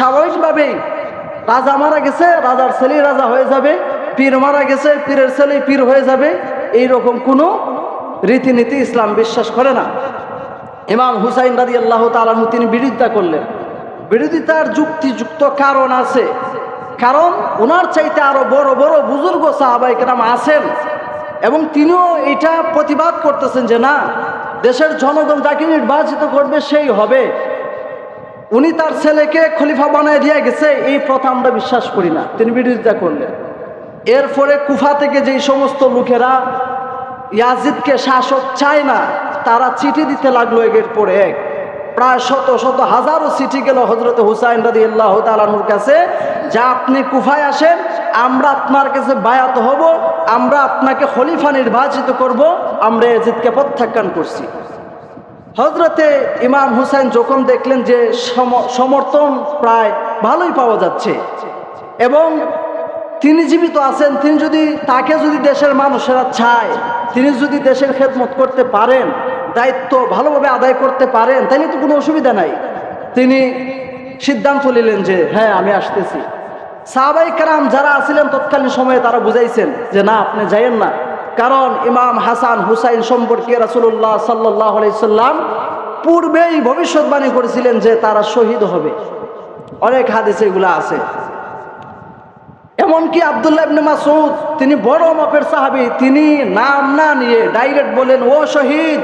স্বাভাবিকভাবেই রাজা মারা গেছে, রাজার ছেলে রাজা হয়ে যাবে, পীর মারা গেছে, পীরের ছেলে পীর হয়ে যাবে এই রকম কোনো রীতিনীতি ইসলাম বিশ্বাস করে না। ইমাম হুসাইন রাজি আল্লাহ তালানু তিনি বিরোধিতা করলেন। বিরোধিতার যুক্তিযুক্ত কারণ আছে। কারণ ওনার চাইতে আরও বড় বড় বুজুর্গ সাহাবাইকেরাম আছেন এবং তিনিও এটা প্রতিবাদ করতেছেন যে না, দেশের জনগণ যাকে নির্বাচিত করবে সেই হবে। উনি তার ছেলেকে খলিফা বানায় দিয়ে গেছে, এই প্রথা আমরা বিশ্বাস করি না। তিনি বিরোধিতা করলেন। এরপরে কুফা থেকে যেই সমস্ত লোকেরা ইয়াজিদকে শাসক চায় না, তারা চিঠি দিতে লাগল একের পরে এক। প্রায় শত শত হাজারো চিঠি গেল হজরত হুসাইন রাদি আল্লাহ তালানুর কাছে, যা আপনি কুফায় আসেন, আমরা আপনার কাছে বায়াত হব, আমরা আপনাকে খলিফা নির্বাচিত করব, আমরা ইয়াজিদকে প্রত্যাখ্যান করছি। হজরতে ইমাম হুসাইন যখন দেখলেন যে সম- সমর্থন প্রায় ভালোই পাওয়া যাচ্ছে, এবং তিনি জীবিত আছেন, তিনি যদি, তাকে যদি দেশের মানুষেরা চায়, তিনি যদি দেশের খেদমত করতে পারেন, দায়িত্ব ভালোভাবে আদায় করতে পারেন, তাহলে তো কোনো অসুবিধা নাই। তিনি সিদ্ধান্ত নিলেন যে হ্যাঁ আমি আসতেছি। সাহাবাই কারাম যারা আছিলেন তৎকালীন সময়ে তারা বুঝাইছেন যে, না, আপনি যাইয়েন না। কারণ ইমাম হাসান হুসাইন সম্পর্কে রাসুল্লাহ সাল্লাহ সাল্লাম পূর্বেই ভবিষ্যৎবাণী করেছিলেন যে তারা শহীদ হবে। অনেক হাদিসে এগুলো আছে। এমনকি আবদুল্লাহ ইবনে মাসুদ তিনি বড় মাপের সাহাবী, তিনি নাম না নিয়ে ডাইরেক্ট বলেন, ও শহীদ,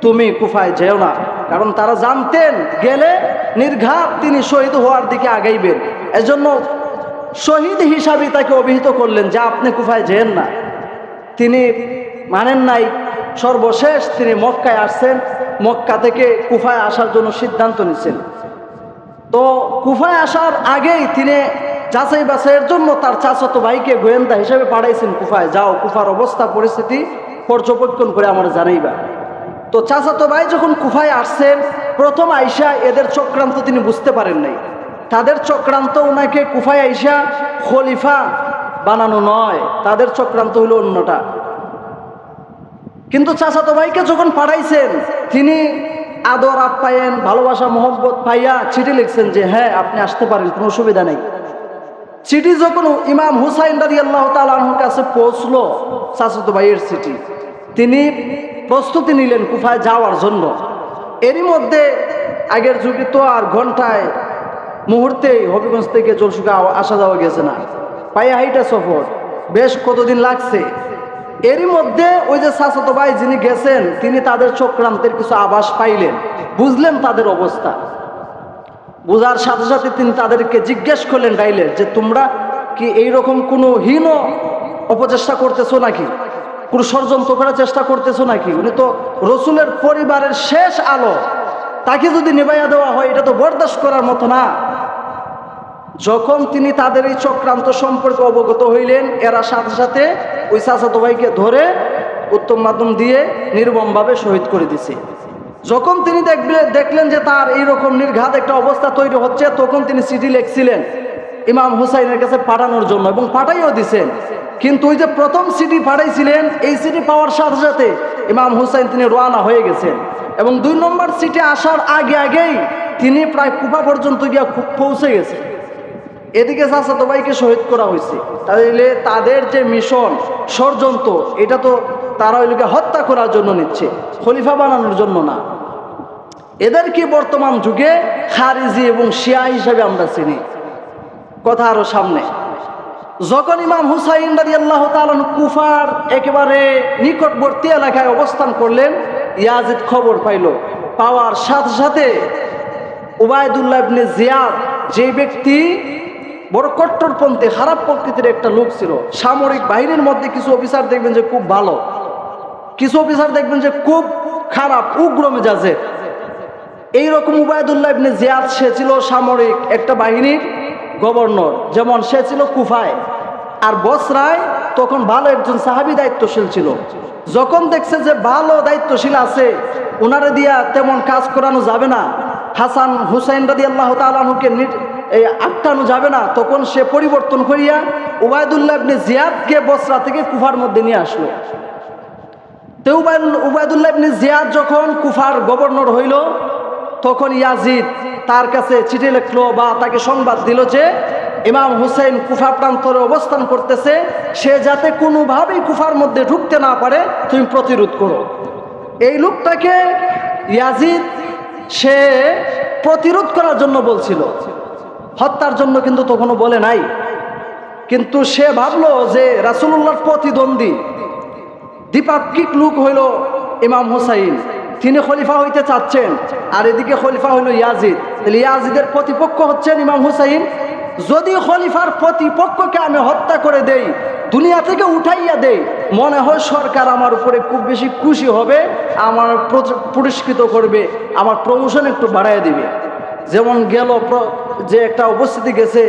তুমি কুফায় যেও না। কারণ তারা জানতেন, গেলে নির্ঘাত তিনি শহীদ হওয়ার দিকে আগাইবেন। এজন্য শহীদ হিসাবে তাকে অভিহিত করলেন যে আপনি কুফায় যেন না। তিনি মানেন নাই। সর্বশেষ তিনি মক্কায় আসছেন। মক্কা থেকে কুফায় আসার জন্য সিদ্ধান্ত নিচ্ছেন। তো কুফায় আসার আগেই তিনি যাচাই বাছাইয়ের জন্য তার চাচাতো ভাইকে গোয়েন্দা হিসেবে পাঠাইছেন কুফায়। যাও, কুফার অবস্থা, পরিস্থিতি পর্যবেক্ষণ করে আমার জানাইবা। তো চাচাতো ভাই যখন কুফায় আসছেন, প্রথম আইসা এদের চক্রান্ত তিনি বুঝতে পারেন নাই। তাদের চক্রান্ত ওনাকে কুফায় আইসা খলিফা বানানো নয়, তাদের চক্রান্ত হলো অন্যটা। কিন্তু চাচাতো ভাইকে যখন পাঠাইছেন, তিনি আদর, আপ্যায়ন, ভালোবাসা, মোহব্বত পাইয়া চিঠি লিখছেন যে হ্যাঁ আপনি আসতে পারেন, কোনো অসুবিধা নেই। চিঠি যখন ইমাম হুসাইন রাজি আল্লাহ তালাহর কাছে পৌঁছলো চাচাতো ভাইয়ের চিঠি, তিনি প্রস্তুতি নিলেন কুফায় যাওয়ার জন্য। এরই মধ্যে আগের যুগে তো আর ঘন্টায় মুহূর্তেই হবিগঞ্জ থেকে জলসুকা আসা যাওয়া গেছে না। পায়ে হাইটা সফর। বেশ কতদিন লাগছে? এরই মধ্যে ওই যে শাসত ভাই যিনি গেছেন, তিনি তাদের চক্রান্তের কিছু আভাস পাইলেন। বুঝলেন তাদের অবস্থা? বোঝার সাথে সাথে তিনি তাদেরকে জিজ্ঞেস করলেন ডাইলে যে, তোমরা কি এইরকম কোনো হীন অপচেষ্টা করতেছো নাকি? কোনো ষড়যন্ত্র করার চেষ্টা করতেছো নাকি? উনি তো রসুলের পরিবারের শেষ আলো। তাকে যদি নিবাইয়া দেওয়া হয়, এটা তো বরদাস্ত করার মতো না। যখন তিনি তাদের এই চক্রান্ত সম্পর্কে অবগত হইলেন, এরা সাথে সাথে ওই চাচাতো ভাইকে ধরে উত্তম মাধ্যম দিয়ে নির্মমভাবে শহীদ করে দিছে। যখন তিনি দেখবে দেখলেন যে তার এইরকম নির্ঘাত একটা অবস্থা তৈরি হচ্ছে, তখন তিনি চিঠি লিখছিলেন ইমাম হুসাইনের কাছে পাঠানোর জন্য এবং পাঠাইও দিছেন। কিন্তু ওই যে প্রথম সিটি পাঠাইছিলেন, এই সিটি পাওয়ার সাথে সাথে ইমাম হুসাইন তিনি রোয়ানা হয়ে গেছেন এবং দুই নম্বর সিটে আসার আগে আগেই তিনি প্রায় কুপা পর্যন্ত গিয়া পৌঁছে গেছে এদিকে চাচাতো ভাইকে শহীদ করা হয়েছে। তাহলে তাদের যে মিশন, ষড়যন্ত্র, এটা তো তারা ওইগুলোকে হত্যা করার জন্য নিচ্ছে, খলিফা বানানোর জন্য না। এদেরকে বর্তমান যুগে খারিজি এবং শিয়া হিসাবে আমরা চিনি। কথা আরও সামনে। যখন ইমাম হুসাইন রাজি আল্লাহ কুফার একেবারে নিকটবর্তী এলাকায় অবস্থান করলেন, ইয়াজিদ খবর পাইল। পাওয়ার সাথে সাথে উবায়দুল্লাহ জিয়াদ যে ব্যক্তি বড় কট্টরপন্থী খারাপ প্রকৃতির একটা লোক ছিল। সামরিক বাহিনীর মধ্যে কিছু অফিসার দেখবেন যে খুব ভালো। কিছু অফিসার দেখবেন যে খুব খারাপ, উগ্র মেজাজের এইরকম উবায়দুল্লাহ ইবনে জিয়াদ, সে ছিল সামরিক একটা বাহিনীর গভর্নর, যেমন সে ছিল কুফায়। আর বসরায় তখন ভালো একজন সাহাবি দায়িত্বশীল ছিল। যখন দেখছে যে ভালো দায়িত্বশীল আছে ওনারে দিয়া তেমন কাজ করানো যাবে না। হাসান হুসাইন রাদি আল্লাহ তালুকে এই আটকানো যাবে না। তখন সে পরিবর্তন করিয়া উবায়দুল্লাহ ইবনে জিয়াদকে বসরা থেকে কুফার মধ্যে নিয়ে আসলো। তো উবায়দুল্লাহ ইবনে জিয়াদ যখন কুফার গভর্নর হইল, তখন ইয়াজিদ তার কাছে চিঠি লিখলো বা তাকে সংবাদ দিল যে ইমাম হুসেন কুফা প্রান্তরে অবস্থান করতেছে, সে যাতে কোনোভাবেই কুফার মধ্যে ঢুকতে না পারে, তুমি প্রতিরোধ করো। এই লোকটাকে ইয়াজিদ সে প্রতিরোধ করার জন্য বলছিল। হত্যার জন্য কিন্তু তখনও বলে নাই। কিন্তু সে ভাবলো যে রাসুল্লাহর প্রতিদ্বন্দ্বী দ্বিপাক্ষিক লোক হইল ইমাম হুসাইন। তিনি খলিফা হইতে চাচ্ছেন আর এদিকে খলিফা হইল ইয়াজিদ। তাহলে ইয়াজিদের প্রতিপক্ষ হচ্ছেন ইমাম হুসাইন। যদি খলিফার প্রতিপক্ষকে আমি হত্যা করে দেই, দুনিয়া থেকে উঠাইয়া দেই, মনে হয় সরকার আমার উপরে খুব বেশি খুশি হবে, আমার পুরস্কৃত করবে, আমার প্রমোশন একটু বাড়াইয়া দিবে। যেমন গেল যে একটা উপস্থিতি গেছে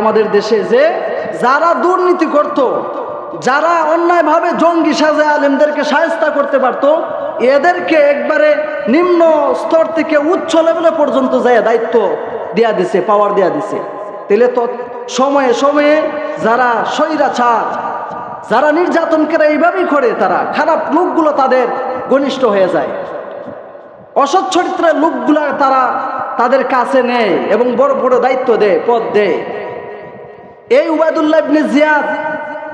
আমাদের দেশে যে যারা দুর্নীতি করত, যারা অন্যায়ভাবে জঙ্গি সাজে আলেমদেরকে সায়স্তা করতে পারত, এদেরকে একবারে নিম্ন স্তর থেকে উচ্চ লেভেলে পর্যন্ত যায় দায়িত্ব দেয়া দিছে পাওয়ার দেয়া দিছে। তাহলে তো সময়ে সময়ে যারা স্বৈরাচার, যারা নির্যাতনকে এইভাবেই করে, তারা খারাপ লোকগুলো তাদের ঘনিষ্ঠ হয়ে যায়। অসৎ চরিত্রের লোকগুলা তারা তাদের কাছে নেয় এবং বড় বড় দায়িত্ব দেয় পদ দেয় এই উবায়দুল্লাহ ইবনে জিয়াদ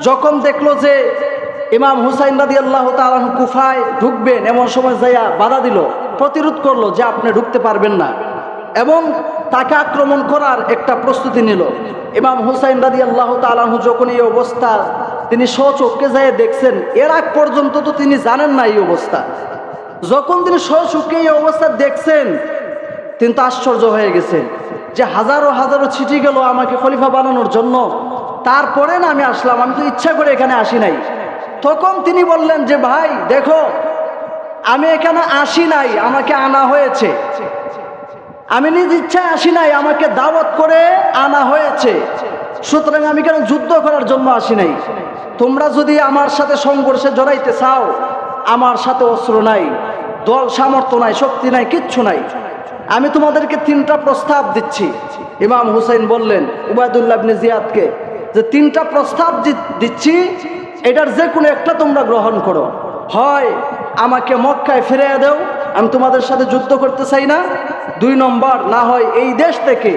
যখন দেখল যে ইমাম হুসাইন রাদি আল্লাহ তালাহ কুফায় ঢুকবেন, এমন সময় যাইয়া বাধা দিল, প্রতিরোধ করল যে আপনি ঢুকতে পারবেন না এবং তাকে আক্রমণ করার একটা প্রস্তুতি নিল। ইমাম হুসাইন রাদি আল্লাহ তালাহু যখন এই অবস্থা তিনি স্বচক্ষে যায় দেখছেন, এর আগ পর্যন্ত তো তিনি জানেন না এই অবস্থা। যখন তিনি স্বচক্ষে এই অবস্থা দেখছেন তিনি তো আশ্চর্য হয়ে গেছেন যে হাজারো হাজারো চিঠি গেল আমাকে খলিফা বানানোর জন্য। তারপরে না আমি আসলাম, আমি তো ইচ্ছা করে এখানে আসি নাই। তখন তিনি বললেন যে, ভাই, দেখো, আমি এখানে আসি নাই, আমাকে আনা হয়েছে। আমি নিজ ইচ্ছায় আসি নাই, আমাকে দাওয়াত করে আনা হয়েছে। সুতরাং আমি কেন যুদ্ধ করার জন্য আসি নাই? তোমরা যদি আমার সাথে সংঘর্ষে জড়াইতে চাও, আমার সাথে অস্ত্র নাই, দল সামর্থ্য নাই, শক্তি নাই, কিচ্ছু নাই। আমি তোমাদেরকে তিনটা প্রস্তাব দিচ্ছি। ইমাম হুসাইন বললেন, উবায়দুল্লাহ জিয়াদকে, যে তিনটা প্রস্তাব দিচ্ছি, এটার যে কোনো একটা তোমরা গ্রহণ করো। হয় আমাকে মক্কায় ফিরে দাও, আমি তোমাদের সাথে যুদ্ধ করতে চাই না। দুই নম্বর, না হয় এই দেশ থেকে,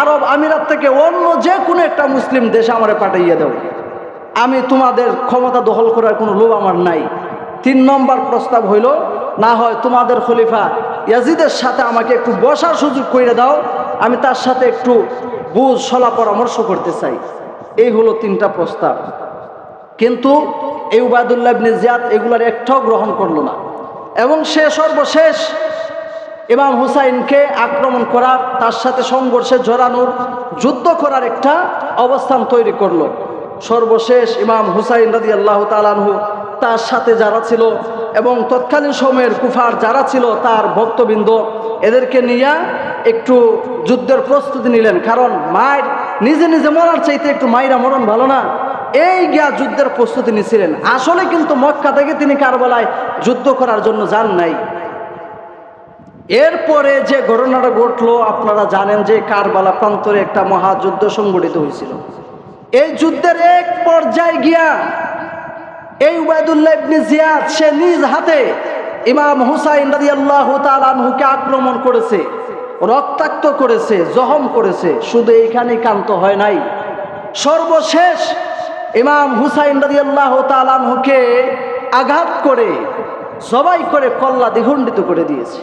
আরব আমিরাত থেকে অন্য যে কোনো একটা মুসলিম দেশে আমারে পাঠাইয়া দেও। আমি তোমাদের ক্ষমতা দখল করার কোনো লোভ আমার নাই। তিন নম্বর প্রস্তাব হইল, না হয় তোমাদের খলিফা ইয়াজিদের সাথে আমাকে একটু বসার সুযোগ করে দাও, আমি তার সাথে একটু বুঝ সলা পরামর্শ করতে চাই। এই হলো তিনটা প্রস্তাব। কিন্তু এই উবায়দুল্লাহ ইবনে জিয়াদ এগুলার একটাও গ্রহণ করল না। এবং সে সর্বশেষ ইমাম হুসাইনকে আক্রমণ করার তার সাথে সংঘর্ষে জড়ানোর, যুদ্ধ করার একটা অবস্থান তৈরি করল। সর্বশেষ ইমাম হুসাইন রাজি আল্লাহ তালানহু তার সাথে যারা ছিল এবং তৎকালীন সময়ের কুফার যারা ছিল তার ভক্তবৃন্দ, এদেরকে নিয়ে একটু যুদ্ধের প্রস্তুতি নিলেন। কারণ মায়ের নিজে নিজে মরার চাইতে একটু মায়েরা মরণ ভালো না। এই গিয়া যুদ্ধের প্রস্তুতি নিছিলেন। আসলে কিন্তু মক্কা থেকে তিনি কারবালায় যুদ্ধ করার জন্য যান নাই। এরপরে যে ঘটনাটা ঘটলো, আপনারা জানেন যে কারবালা প্রান্তরে একটা মহাযুদ্ধ সংগঠিত হয়েছিল। এই যুদ্ধের এক পর্যায়ে গিয়া এই উবায়দুল্লাহ ইবনে জিয়াদ, সে নিজ হাতে ইমাম হুসাইন রাদিয়াল্লাহু তাআলা আনহুকে আক্রমণ করেছে, রক্তাক্ত করেছে, জখম করেছে, শুধু এইখানেই কান্ত হয় নাই। সর্বশেষ ইমাম হুসাইন রাদিয়াল্লাহু তাআলা আনহুকে আঘাত করে, জবাই করে কল্লা দ্বিখণ্ডিত করে দিয়েছে।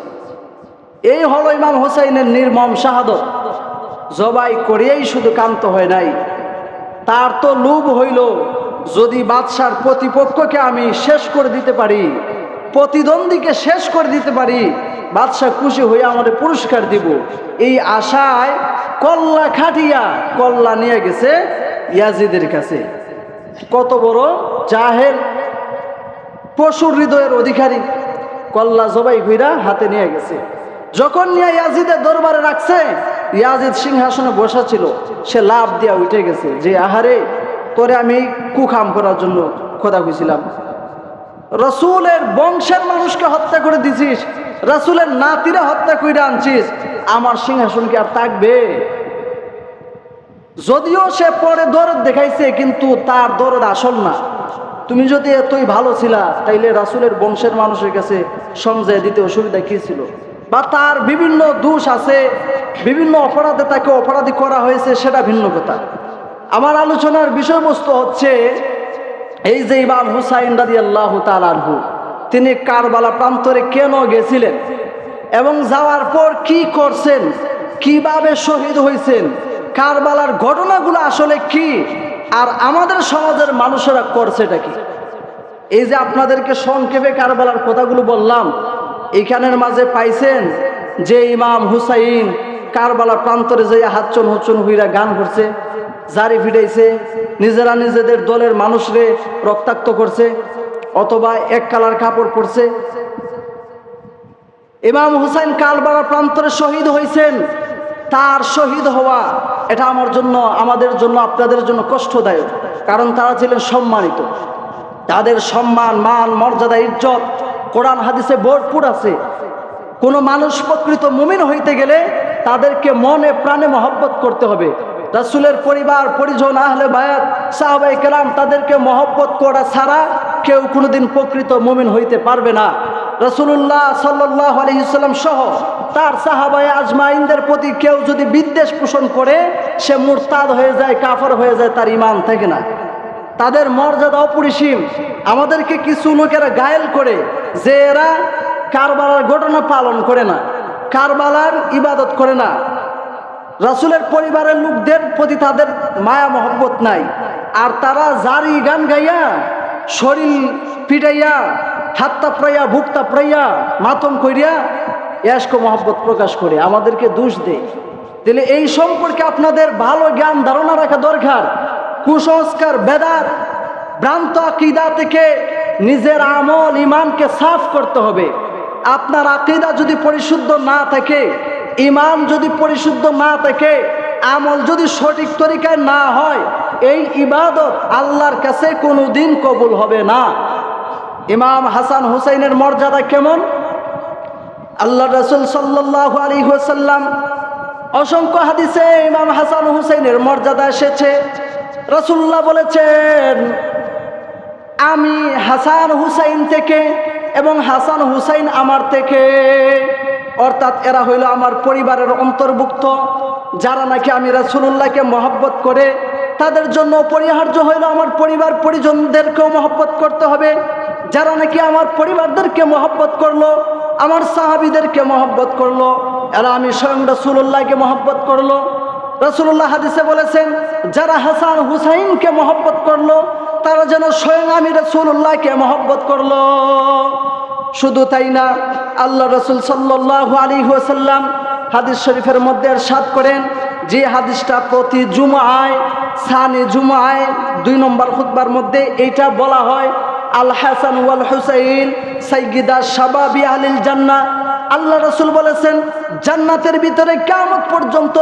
এই হলো ইমাম হুসাইনের নির্মম শাহাদত। জবাই করিয়েই শুধু কান্ত হয় নাই। তার তো লোভ হইল যদি বাদশার প্রতিপক্ষকে আমি শেষ করে দিতে পারি, প্রতিদ্বন্দ্বীকে শেষ করে দিতে পারি, বাদশাহ খুশি হয়ে আমাদের পুরস্কার দিব। এই আশায় কল্লা খাটিয়া কল্লা নিয়ে গেছে ইয়াজিদের কাছে। কত বড় জাহের পশুর হৃদয়ের অধিকারী কল্লা জবাই কইরা হাতে নিয়ে গেছে। যখন নিয়ে ইয়াজিদের দরবারে রাখছে, ইয়াজিদ সিংহাসনে বসা ছিল, সে লাভ দিয়া উঠে গেছে, যে আহারে তোরে আমি কুখাম করার জন্য খোদা হয়েছিলাম রসুলের বংশের মানুষকে হত্যা করে দিছিস, রসুলের নাতিরা হত্যা করে আনছিস, আমার সিংহাসন কি আর থাকবে? যদিও সে পরে দরদ দেখাইছে, কিন্তু তার দরদ আসল না। তুমি যদি এতই ভালো ছিলা, তাইলে রাসুলের বংশের মানুষের কাছে সমঝায় দিতে অসুবিধা কি ছিল? বা তার বিভিন্ন দোষ আছে, বিভিন্ন অপরাধে তাকে অপরাধী করা হয়েছে, সেটা ভিন্ন কথা। আমার আলোচনার বিষয়বস্তু হচ্ছে এই যে ইমাম হুসাইন রাজি আল্লাহ তালানহু তিনি কারবালা প্রান্তরে কেন গেছিলেন এবং যাওয়ার পর কি করছেন, কীভাবে শহীদ হয়েছেন, কারবালার ঘটনাগুলো আসলে কি, আর আমাদের সমাজের মানুষেরা করছেটা কি? এই যে আপনাদেরকে সংক্ষেপে কারবালার কথাগুলো বললাম এইখানের মাঝে পাইছেন যে ইমাম হুসাইন কারবালা প্রান্তরে যে হাচ্চন হুচ্চন হুইরা গান করছে। জারি ফিটাইছে, নিজেরা নিজেদের দলের মানুষরে রক্তাক্ত করছে, অথবা এক কালার কাপড় পরছে। ইমাম হুসাইন কালবালা প্রান্তরে শহীদ হয়েছেন তার শহীদ হওয়া, এটা আমার জন্য, আমাদের জন্য, আপনাদের জন্য কষ্টদায়ক, কারণ তারা ছিলেন সম্মানিত। তাদের সম্মান, মান, মর্যাদা, ইজ্জত, কোরআন হাদিসে ভরপুর আছে। কোনো মানুষ প্রকৃত মুমিন হইতে গেলে তাদেরকে মনে প্রাণে মহব্বত করতে হবে। রাসুলের পরিবার, পরিজন, আহলে বায়াত সাহাবাই কেরাম তাদেরকে মহব্বত করা ছাড়া কেউ কোনোদিন প্রকৃত মুমিন হইতে পারবে না। রসুল্লাহ সাল্লাহ আলহিসাল্লাম সহ তার সাহাবাই আজমাইনদের প্রতি কেউ যদি বিদ্বেষ পোষণ করে, সে মুরতাদ হয়ে যায়, কাফর হয়ে যায়, তার ইমান থাকে না। তাদের মর্যাদা অপরিসীম। আমাদেরকে কিছু লোকেরা গায়েল করে যে এরা কারবালার ঘটনা পালন করে না, কারবালার ইবাদত করে না। রাসুলের পরিবারের লোকদের প্রতি তাদের মায়া, মহব্বত নাই। আর তারা জারি গান গাইয়া, শরীর পিটাইয়া হাত্তা প্রাইয়া ভুক্তা প্রাইয়া মাতম করিয়া ইয়াস্ক মহব্বত প্রকাশ করে, আমাদেরকে দোষ দেয়। তাহলে এই সম্পর্কে আপনাদের ভালো জ্ঞান, ধারণা রাখা দরকার। কুসংস্কার বেদার ভ্রান্ত আকিদা থেকে নিজের আমল ইমানকে সাফ করতে হবে। আপনার আকিদা যদি পরিশুদ্ধ না থাকে ইমান যদি পরিশুদ্ধ না থাকে, আমল যদি সঠিক তরিকায় না হয়, এই ইবাদত আল্লাহর কাছে কোনো দিন কবুল হবে না। ইমাম হাসান হুসাইনের মর্যাদা কেমন? আল্লাহ রসুল সাল্লাহ আলী হুসাল্লাম অসংখ্য হাদিসে ইমাম হাসান হুসাইনের মর্যাদা এসেছে। রসুল্লাহ বলেছেন, আমি হাসান হুসাইন থেকে এবং হাসান হুসাইন আমার থেকে অর্থাৎ এরা হইল আমার পরিবারের অন্তর্ভুক্ত, যারা নাকি আমি রাসুল্লাহকে মহব্বত করে, তাদের জন্য অপরিহার্য হইল আমার পরিবার পরিজনদেরকেও মহব্বত করতে হবে। যারা নাকি আমার পরিবারদেরকে মহব্বত করল, আমার সাহাবিদেরকে মহব্বত করল, এরা আমি স্বয়ং রসুল্লাহকে মহব্বত করল। রসুল্লাহ হাদিসে বলেছেন, যারা হাসান হুসাইনকে মহব্বত করল, তারা যেন স্বয়ং আমি রসুল্লাহকে মহব্বত করল। শুধু তাই না, আল্লাহ রসুল সাল্লাহ আলী ওসাল্লাম হাদিস শরীফের মধ্যে সাত করেন, যে হাদিসটা প্রতি জুমায় সানি জুমায় দুই নম্বর খুতবার মধ্যে এইটা বলা হয়, আল হাসান ওয়াল হুসাইন সাইগিদা সাবাবি আলিল জান্না আল্লাহ রসুল বলেছেন, জান্নাতের ভিতরে কেমন পর্যন্ত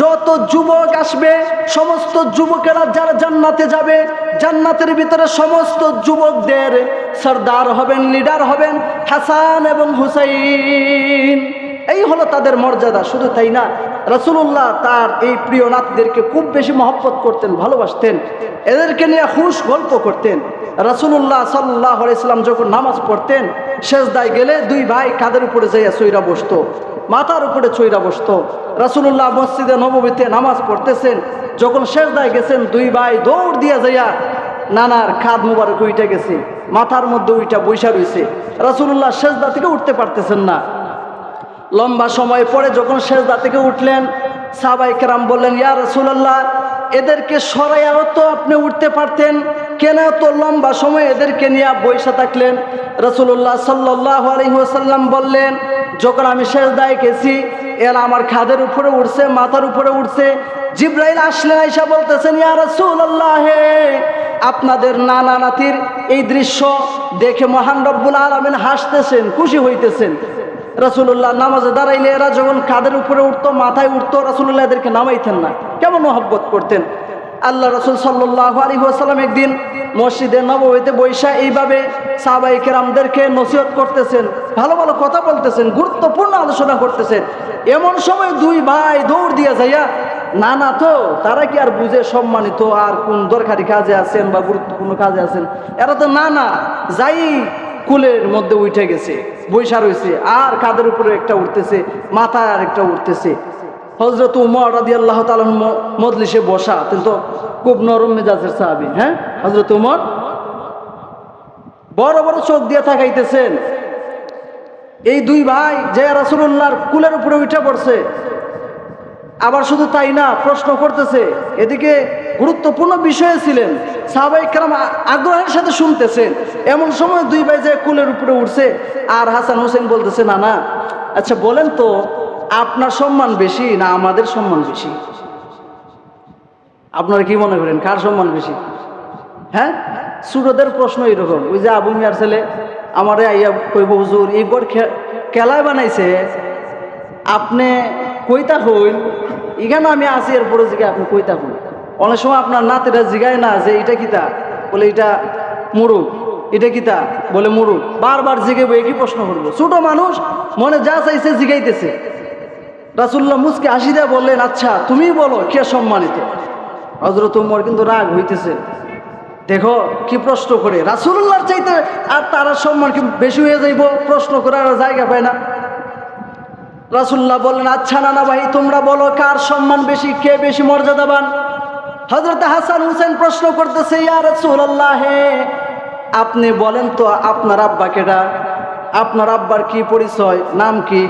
যত যুবক আসবে, সমস্ত যুবকেরা যারা জান্নাতে যাবে, জান্নাতের ভিতরে সমস্ত যুবকদের সর্দার হবেন, লিডার হবেন হাসান এবং হুসাইন। এই হলো তাদের মর্যাদা, শুধু তাই না রসুল্লাহ তার এই প্রিয় নাথদেরকে খুব বেশি মহব্বত করতেন, ভালোবাসতেন, এদেরকে নিয়ে হুশ গল্প করতেন। রসুল্লাহ সাল্লাহ ইসলাম যখন নামাজ পড়তেন শেষদায় গেলে দুই ভাই কাদের উপরে যাইয়া চৈরা বসতো? মাথার উপরে চৈরা বসতো। রসুল্লাহ মসজিদে নবমীতে নামাজ পড়তেছেন, যখন শেষদায় গেছেন, দুই ভাই দৌড় দিয়া যাইয়া নানার খাদ মুবারক উইটা গেছে, মাথার মধ্যে উইটা বৈশা রয়েছে রসুল্লাহ শেষদা থেকে উঠতে পারতেছেন না। লম্বা সময় পরে যখন শেষদা থেকে উঠলেন সাবাই কেরাম বললেন, ইয়া রসুল্লাহ এদেরকে সরাইয়াও তো আপনি উঠতে পারতেন। কেন তো লম্বা সময় এদেরকে নিয়ে বৈশা থাকলেন? রসুল্লাহ সাল্লাহ আলহিহাসাল্লাম বললেন, যখন আমি শেষ দায় গেছি, এরা আমার খাদের উপরে উঠছে, মাথার উপরে উঠছে জিব্রাইল আসলেন আইসা বলতেছেন, ইয়া রসুল্লাহ হে আপনাদের নানা নাতির এই দৃশ্য দেখে মহান রব্বুল আলমিন হাসতেছেন, খুশি হইতেছেন। রাসুল্লাহ নামাজে দাঁড়াইলে এরা যখন কাদের উপরে উঠতো, মাথায় উঠতো রাসুল্লাহ এদেরকে নামাইতেন না। কেমন মহব্বত করতেন। আল্লাহ রসুল সাল্লাহ আলী আসালাম একদিন মসজিদে নবমীতে বৈশা এইভাবে সাহাবাই কেরামদেরকে নসিহত করতেছেন, ভালো ভালো কথা বলতেছেন, গুরুত্বপূর্ণ আলোচনা করতেছেন। এমন সময় দুই ভাই দৌড় দিয়ে যাইয়া না না তো তারা কি আর বুঝে সম্মানিত? আর কোন দরকারি কাজে আছেন বা গুরুত্বপূর্ণ কাজে আছেন? এরা তো না না, যাই কুলের মধ্যে উঠে গেছে, বৈশা রয়েছে, আর কাদের উপরে একটা উঠতেছে? মাথায় আর একটা উঠতেছে। হজরত উমর রাদি আল্লাহ তালন মজলিসে বসা কিন্তু খুব নরম মেজাজের সাহাবি হ্যাঁ? হজরত উমর? বড় বড় চোখ দিয়ে থাকাইতেছেন এই দুই ভাই যে রাসুল্লাহর কুলের উপরে উঠে পড়ছে আবার শুধু তাই না, প্রশ্ন করতেছে, এদিকে গুরুত্বপূর্ণ বিষয়ে ছিলেন, সাহাবাই কালাম আগ্রহের সাথে শুনতেছেন। এমন সময় দুই ভাই যে কুলের উপরে উঠছে, আর হাসান হোসেন বলতেছে, না না আচ্ছা বলেন তো, আপনার সম্মান বেশি না আমাদের সম্মান বেশি? আপনারা কি মনে করেন, কার সম্মান বেশি? হ্যাঁ? সুরদের প্রশ্ন এরকম ওই যে আবু মিয়ার ছেলে, আমারে আইয়া কইব, হুজুর, এই গড় খেলায় বানাইছে, আপনি কইতা হইন এখানে আমি আসি এরপরে জিগে আপনি কইতা হইন অনেক সময় আপনার নাতিরা জিগায় না যে এটা কিতা বলে এটা মুরুখ এটা কিতা বলে মুরুখ। বারবার জিগেবো একই প্রশ্ন করব। ছোট মানুষ মনে যা চাইছে জিগাইতেছে। রাসুল্লাহ মুসকে হাসি দেয়া বললেন আচ্ছা তুমি বলো, কে সম্মানিত? হজরত উমর কিন্তু রাগ হইতেছে। দেখো, কি প্রশ্ন করে। রাসুল্লাহর চাইতে আর তারা সম্মান কি বেশি হয়ে যাইব? প্রশ্ন করার জায়গা পায় না। রাসুল্লাহ বললেন আচ্ছা নানা ভাই, তোমরা বলো কার সম্মান বেশি, কে বেশি মর্যাদাবান? হজরত হাসান হুসেন প্রশ্ন করতেছে হে আপনি বলেন তো আপনার আব্বা কেডা? আপনার আব্বার কি পরিচয়? নাম কি?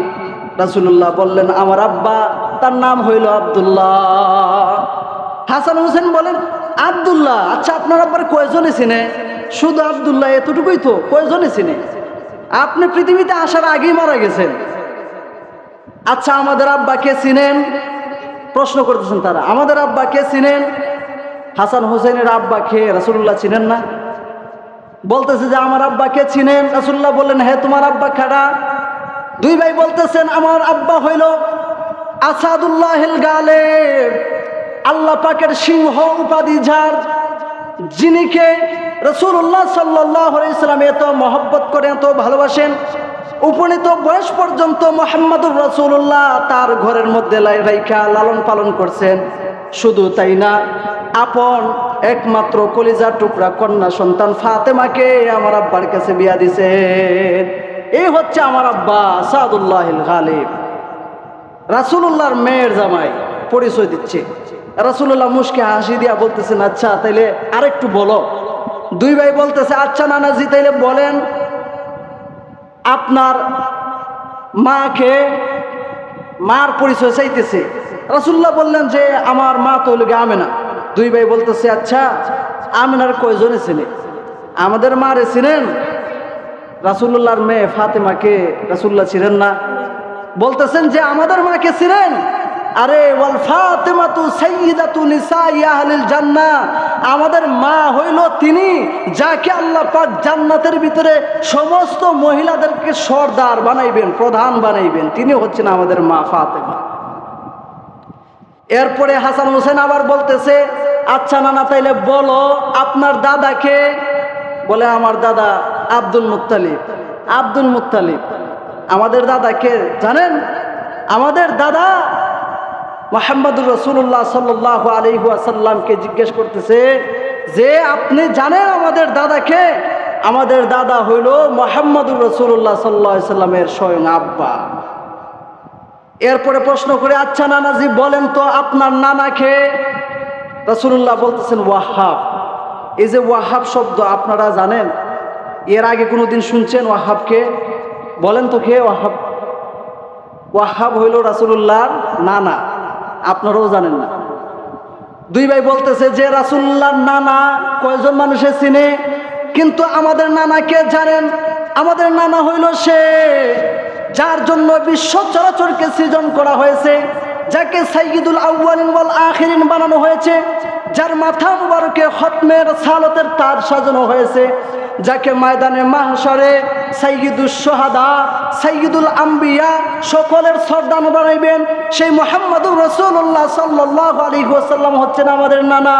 রাসূলুল্লাহ বললেন, আমার আব্বা, তার নাম হইল আবদুল্লাহ। হাসান হোসেন বলেন, আব্দুল্লাহ? আচ্ছা আপনার আব্বার কয়জনে চিনে? শুধু আব্দুল্লাহ, এতটুকুই তো কয়জনে চিনে? আপনি পৃথিবীতে আসার আগেই মারা গেছেন। আচ্ছা আমাদের আব্বা কে চিনেন? প্রশ্ন করতেছেন তারা। আমাদের আব্বা কে চিনেন? হাসান হোসেনের আব্বা কে? রাসুল্লাহ চিনেন না? বলতেছে যে, আমার আব্বা কে চিনেন? রাসুল্লাহ বললেন হ্যাঁ তোমার আব্বা খাড়া। দুই ভাই বলতেছেন, আমার আব্বা হইল আসাদুল্লাহ গালে আল্লাহ পাকের সিংহ উপাধি ঝাড় যিনিকে রসুল্লাহ সাল্লাহ ইসলাম এত মহব্বত করে এত ভালোবাসেন উপনীত বয়স পর্যন্ত মোহাম্মদুর রসুল্লাহ তার ঘরের মধ্যে রাইখা লালন পালন করছেন। শুধু তাই না, আপন একমাত্র কলিজার টুকরা কন্যা সন্তান ফাতেমাকে আমার আব্বার কাছে বিয়া দিছেন। এই হচ্ছে আমার আব্বা সাদুল্লাহ গালিব। রাসুল্লাহর মেয়ের জামাই পরিচয় দিচ্ছে। রাসুল্লাহ মুশকে হাসি দিয়া বলতেছেন আচ্ছা তাইলে আরেকটু বলো। দুই ভাই বলতেছে আচ্ছা নানাজি, তাইলে বলেন আপনার মাকে মার পরিচয় চাইতেছে। রাসুল্লাহ বললেন যে, আমার মা তো হলো আমেনা। দুই ভাই বলতেছে আচ্ছা আমেনার কয়জনে চিনে আমাদের মারে চিনেন? রাসুল্লাহর মেয়ে ফাতেমাকে রাসুল্লাহ ছিলেন না। বলতেছেন যে, আমাদের মাকে ছিলেন আরে, ওয়াল ফাতেমাতু সাইয়্যিদাতু নিসাই আহলিল জান্নাহ আমাদের মা হইল তিনি, যাকে আল্লাহ পাক জান্নাতের ভিতরে সমস্ত মহিলাদেরকে সর্দার বানাইবেন, প্রধান বানাইবেন। তিনি হচ্ছেন আমাদের মা ফাতেমা। এরপরে হাসান হোসেন আবার বলতেছে আচ্ছা নানা, তাইলে বলো, আপনার দাদাকে? বলে, আমার দাদা আব্দুল মুত্তালিব আব্দুল মুত্তালিব। আমাদের দাদাকে, জানেন? আমাদের দাদা মোহাম্মদুর রসুল্লাহ সাল্লাহ আলহাসাল্লামকে জিজ্ঞেস করতেছে যে, আপনি জানেন আমাদের দাদাকে? আমাদের দাদা হইল মোহাম্মদুর রসুল্লাহ সাল্লাহ সাল্লামের স্বয়ং আব্বা। এরপরে প্রশ্ন করে আচ্ছা নানাজি, বলেন তো আপনার নানাকে? রসুল্লাহ বলতেছেন, ওয়াহাব। এই যে ওয়াহাব শব্দ আপনারা জানেন? এর আগে কোনোদিন শুনছেন ওয়াহাবকে? বলেন তো কে ওয়াহাব? ওয়াহাব হইল রাসুল্লাহর নানা। আপনারাও জানেন না। দুই ভাই বলতেছে যে রাসুল্লাহ নানা কয়জন মানুষের চিনে? কিন্তু আমাদের নানা কে জানেন? আমাদের নানা হইল সে যার জন্য বিশ্ব চরাচরকে সৃজন করা হয়েছে, যাকে সাইয়দুল আউ্বালিন বল আখিরিন বানানো হয়েছে। যার মাথা মুবারকে হতমের সালতের তার সাজানো হয়েছে, যাকে ময়দানে মাহসরে সাইয়দুল সোহাদা সাইয়দুল আম্বিয়া সকলের সর্দান বানাইবেন। সেই মোহাম্মদুর রসুল্লাহ সাল্লাহ আলী ওসাল্লাম হচ্ছেন আমাদের নানা।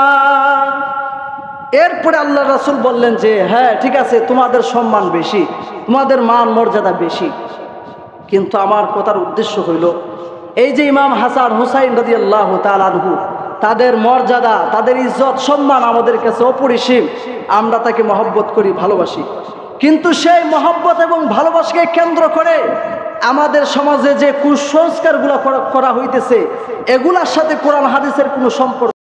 এরপরে আল্লাহ রাসুল বললেন যে হ্যাঁ ঠিক আছে, তোমাদের সম্মান বেশি, তোমাদের মান মর্যাদা বেশি। কিন্তু আমার কথার উদ্দেশ্য হইল, এই যে ইমাম হাসান হুসাইন রদি আল্লাহ তালানহু তাদের মর্যাদা, তাদের ইজ্জত, সম্মান আমাদের কাছে অপরিসীম। আমরা তাকে মহব্বত করি, ভালোবাসি। কিন্তু সেই মহব্বত এবং ভালোবাসাকে কেন্দ্র করে আমাদের সমাজে যে কুসংস্কারগুলো করা- হইতেছে, এগুলার সাথে কোরআন হাদিসের কোনো সম্পর্ক